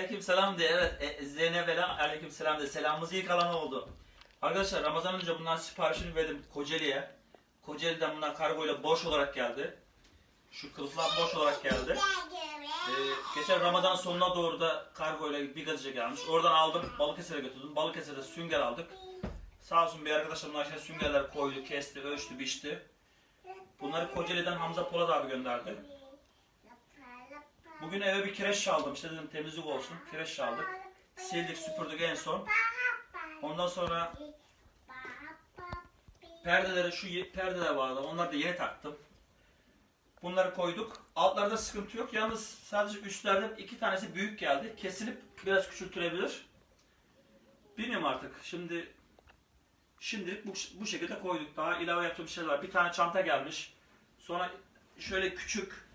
Aleyküm selam de evet e, Zeynep Ela aleyküm selam de selamımız ilk alan oldu. Arkadaşlar Ramazan önce bunların siparişini verdim Kocaeli'ye. Kocaeli'den bunlar kargoyla boş olarak geldi. Şu kılıflar boş olarak geldi. Ee, geçen Ramazan sonuna doğru da kargoyla bir gazetece gelmiş. Oradan aldım Balıkesir'e götürdüm. Balıkesir'de sünger aldık. Sağ olsun bir arkadaşım aşağı süngerler koydu, kesti, ölçtü, biçti. Bunları Kocaeli'den Hamza Polat abi gönderdi. Bugün eve bir kireç çaldım. İşte dedim temizlik olsun. Kireç çaldık. Sildik, süpürdük en son. Ondan sonra perdeleri şu perdeler vardı. Onları da yeni taktım. Bunları koyduk. Altlarda sıkıntı yok. Yalnız sadece üstlerden iki tanesi büyük geldi. Kesilip biraz küçültülebilir. Bilmiyorum artık. Şimdi şimdilik bu, bu şekilde koyduk. Daha ilave bir şeyler var. Bir tane çanta gelmiş. Sonra şöyle küçük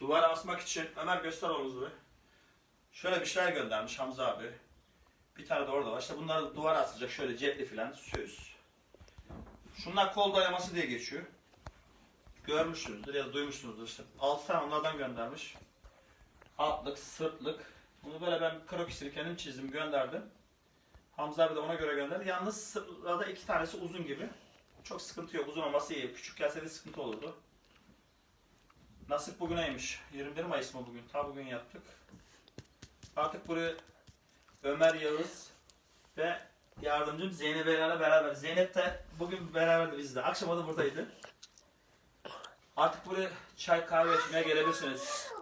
Duvara asmak için Ömer göster omuzu bir. Şöyle bir şeyler göndermiş Hamza abi. Bir tane de orada var. İşte bunları duvara asacak şöyle cepli filan söz. Şunlar kol dayaması diye geçiyor. Görmüşsünüzdür ya da duymuşsunuzdur işte. 6 tane onlardan göndermiş. Altlık, sırtlık. Bunu böyle ben krokisini kendim çizdim gönderdim. Hamza abi de ona göre gönderdi. Yalnız sırtlarda iki tanesi uzun gibi. Çok sıkıntı yok. Uzun olması iyi. Küçük gelseydi sıkıntı olurdu. Nasip bugüneymiş. 21 Mayıs mı bugün? Ta bugün yaptık. Artık buraya Ömer Yağız ve yardımcım Zeynep Ela'yla beraber. Zeynep de bugün beraberdi bizde. Akşama da buradaydı. Artık buraya çay kahve içmeye gelebilirsiniz.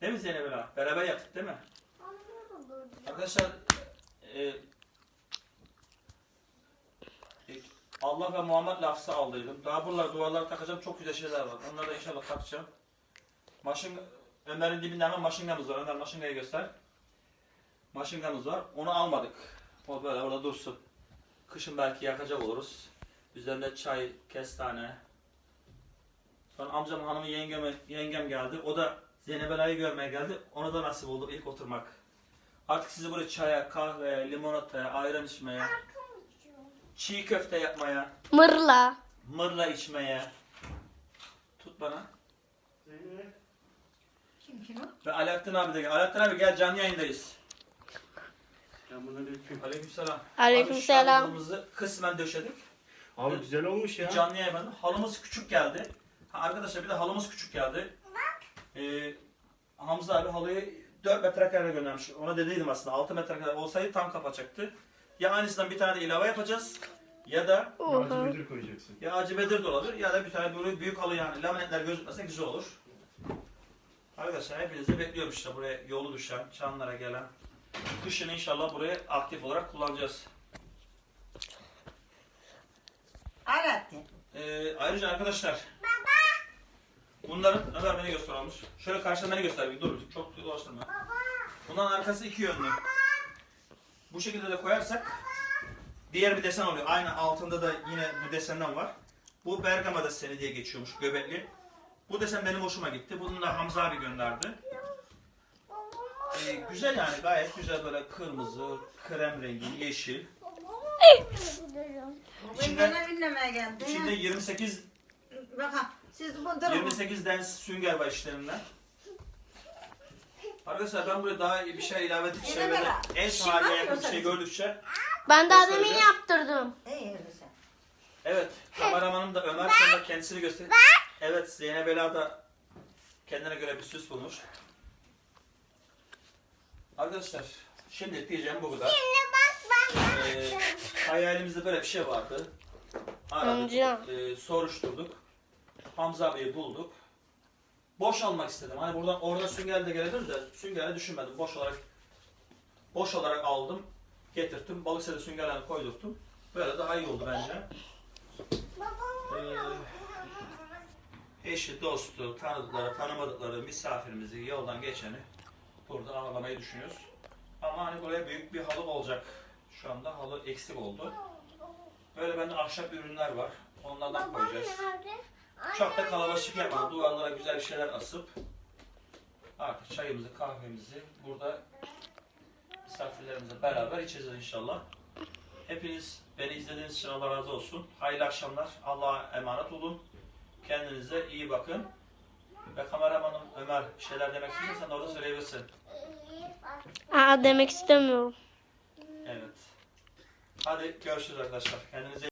Değil mi Zeynep Ela? Beraber yaptık değil mi? Arkadaşlar e, e, Allah ve Muhammed lafzı aldıydım. Daha buralar duvarlara takacağım çok güzel şeyler var. Onları da inşallah takacağım. Maşın Ömer'in dibinde hemen maşıngamız var. Ömer maşıngayı göster. Maşıngamız var. Onu almadık. O böyle orada dursun. Kışın belki yakacak oluruz. Üzerinde çay, kestane. Sonra amcam hanımı yengem, yengem geldi. O da Zeynep Ela'yı görmeye geldi. Ona da nasip oldu ilk oturmak. Artık sizi buraya çaya, kahveye, limonataya, ayran içmeye, çiğ köfte yapmaya, Mırla. mırla içmeye. Tut bana. Kim kim o? Ve Alaaddin abi de gel. Alaaddin abi gel canlı yayındayız. Selamünaleyküm. Aleykümselam. Aleykümselam. Abi şu halımızı kısmen döşedik. Abi güzel olmuş ya. Canlı yayın yapmadım. Halımız küçük geldi. Ha, arkadaşlar bir de halımız küçük geldi. Ee, Hamza abi halıyı 4 metrekare göndermiş. Ona dediydim aslında 6 metrekare olsaydı tam kapacaktı. Ya aynısından bir tane de ilave yapacağız. Ya da Acı Oha. müdür koyacaksın. ya acı bedir de olabilir ya da bir tane böyle büyük halı yani laminatler gözükmese güzel olur. Arkadaşlar hepinizi bekliyorum işte buraya yolu düşen, çanlara gelen. Kışın inşallah burayı aktif olarak kullanacağız. Alaaddin. Ee, ayrıca arkadaşlar bunların Ömer beni göster olmuş. Şöyle karşıdan beni göster bir dur çok dolaştırma. Bunların arkası iki yönlü. Bu şekilde de koyarsak diğer bir desen oluyor. Aynı altında da yine bu desenden var. Bu Bergama deseni diye geçiyormuş göbekli. Bu desen benim hoşuma gitti. Bunu da Hamza abi gönderdi. Ee, güzel yani gayet güzel böyle kırmızı, krem rengi, yeşil. İçinde- beni dinlemeye geldi. İçinde 28 Bakın siz bu durun. 28 dens sünger var işlerinden. Arkadaşlar ben buraya daha iyi bir şey ilave böyle beraber. en Şimdi var yakın bir şey gördükçe Ben daha Göstereceğim. demin yaptırdım. İyi evet kameramanım da Ömer sen de kendisini göster. Evet Zeynep Ela da kendine göre bir süs bulmuş. Arkadaşlar şimdi diyeceğim bu kadar. Ee, hayalimizde böyle bir şey vardı. Aradık, Amca. e, soruşturduk. Hamza abiyi bulduk. Boş almak istedim. Hani buradan orada sünger de gelebilir de süngerle düşünmedim. Boş olarak boş olarak aldım. Getirttim. Balıkesir'de süngerlerini koydurttum. Böyle daha iyi oldu bence. Ee, eşi, dostu, tanıdıkları, tanımadıkları misafirimizi, yoldan geçeni burada ağırlamayı düşünüyoruz. Ama hani buraya büyük bir halı olacak. Şu anda halı eksik oldu. Böyle bende ahşap ürünler var. Onlardan koyacağız. Çok da kalabalık yapmadan duvarlara güzel bir şeyler asıp artık çayımızı, kahvemizi burada misafirlerimizle beraber içeceğiz inşallah. Hepiniz beni izlediğiniz için Allah razı olsun. Hayırlı akşamlar. Allah'a emanet olun. Kendinize iyi bakın. ve kameramanım Ömer bir şeyler demek istiyorsan orada söyleyebilirsin. Aa demek istemiyorum. Evet. Hadi görüşürüz arkadaşlar. Kendinize